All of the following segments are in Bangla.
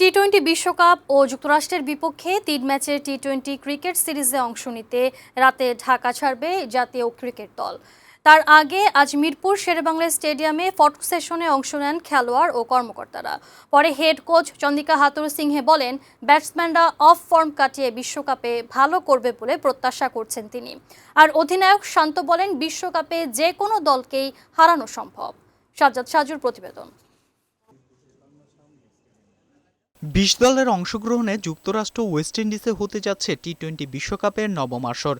টি টোয়েন্টি বিশ্বকাপ ও যুক্তরাষ্ট্রের বিপক্ষে তিন ম্যাচের টি টোয়েন্টি ক্রিকেট সিরিজে অংশ নিতে রাতে ঢাকা ছাড়বে জাতীয় ক্রিকেট দল। তার আগে আজ মিরপুর শেরেবাংলা স্টেডিয়ামে ফটো সেশনে অংশ নেন খেলোয়াড় ও কর্মকর্তারা। পরে head coach Chandika Hathurusingha বলেন, ব্যাটসম্যানরা অফ ফর্ম কাটিয়ে বিশ্বকাপে ভালো করবে বলে প্রত্যাশা করছেন তিনি। আর অধিনায়ক শান্ত বলেন, বিশ্বকাপে যে কোনো দলকেই হারানো সম্ভব। সাজ্জাদ সাজুর প্রতিবেদন। বিশ দলের অংশগ্রহণে যুক্তরাষ্ট্র ওয়েস্ট ইন্ডিজে হতে যাচ্ছে টি টোয়েন্টি বিশ্বকাপের নবম আসর।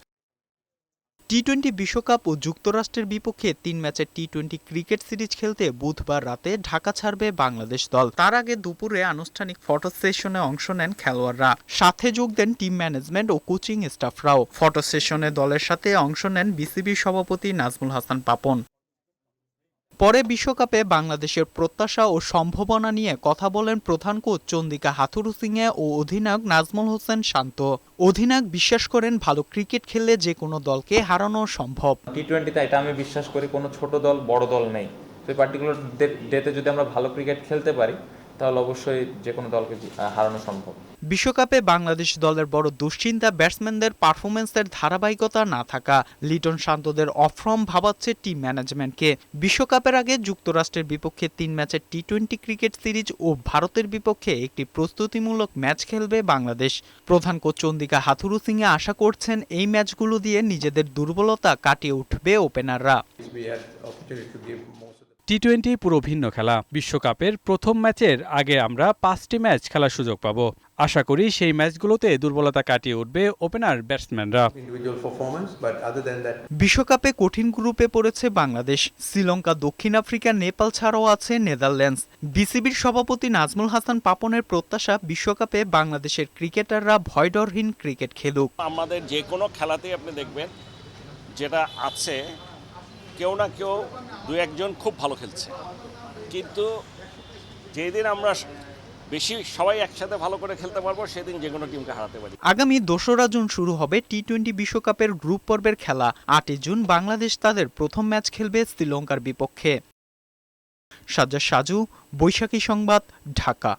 টি টোয়েন্টি বিশ্বকাপ ও যুক্তরাষ্ট্রের বিপক্ষে তিন ম্যাচের টি টোয়েন্টি ক্রিকেট সিরিজ খেলতে বুধবার রাতে ঢাকা ছাড়বে বাংলাদেশ দল। তার আগে দুপুরে আনুষ্ঠানিক ফটো সেশনে অংশ নেন খেলোয়াড়রা। সাথে যোগ দেন টিম ম্যানেজমেন্ট ও কোচিং স্টাফরাও। ফটো সেশনে দলের সাথে অংশ নেন বিসিবি সভাপতি নাজমুল হাসান পাপন। পরে বিশ্বকাপে বাংলাদেশের প্রত্যাশা ও সম্ভাবনা নিয়ে কথা বলেন প্রধান কোচ চন্দিকা হাথুরু সিংয়ে ও অধিনায়ক নাজমুল হোসেন শান্ত। অধিনায়ক বিশ্বাস করেন, ভালো ক্রিকেট খেললে যে কোনো দলকে হারানো সম্ভব। টি টোয়েন্টিতে এটা আমি বিশ্বাস করি, কোনো ছোট দল, বড় দল নেই। তো পার্টিকুলার ডেতে যদি আমরা ভালো ক্রিকেট খেলতে পারি তাহলে অবশ্যই যে কোনো দলকে হারানো সম্ভব। বিশ্বকাপে বাংলাদেশ দলের বড় দুশ্চিন্তা ব্যাটসম্যানদের পারফরমেন্সের ধারাবাহিকতা না থাকা লিটন শান্তদের অফ্রম ভাবাচ্ছে টিম ম্যানেজমেন্টকে। বিশ্বকাপের আগে যুক্তরাষ্ট্রের বিপক্ষে তিন ম্যাচের টি টোয়েন্টি ক্রিকেট সিরিজ ও ভারতের বিপক্ষে একটি প্রস্তুতিমূলক ম্যাচ খেলবে বাংলাদেশ। প্রধান কোচ চন্দিকা হাথুরু সিংয়ে আশা করছেন এই ম্যাচগুলো দিয়ে নিজেদের দুর্বলতা কাটিয়ে উঠবে ওপেনাররা। টি টোয়েন্টি পুরো ভিন্ন খেলা। বিশ্বকাপের প্রথম ম্যাচের আগে আমরা পাঁচটি ম্যাচ খেলার সুযোগ পাব। আশা করি সেই ম্যাচগুলোতে দুর্বলতা কাটিয়ে উঠবে ওপেনার ব্যাটসম্যানরা। বিশ্বকাপে কঠিন গ্রুপে পড়েছে বাংলাদেশ। শ্রীলঙ্কা দক্ষিণ আফ্রিকা নেপাল ছাড়াও আছে নেদারল্যান্ডস। বিসিবির সভাপতি নাজমুল হাসান পাপনের প্রত্যাশা বিশ্বকাপে বাংলাদেশের ক্রিকেটাররা ভয়ডরহীন ক্রিকেট খেলুক। আমাদের যে কোনো খেলাতেই আপনি দেখবেন যেটা আছে কেউ না কেউ দু একজন খুব ভালো খেলছে। কিন্তু যেদিন আমরা বেশি সবাই একসাথে ভালো করে খেলতে পারব, সেদিন যে কোনো টিমকে হারাতে পারি। আগামী দোসরা জুন শুরু হবে টি টোয়েন্টি বিশ্বকাপের গ্রুপ পর্বের খেলা। আটই জুন বাংলাদেশ তাদের প্রথম ম্যাচ খেলবে শ্রীলঙ্কার বিপক্ষে। সাজ্জা সাজু, বৈশাখী সংবাদ, ঢাকা।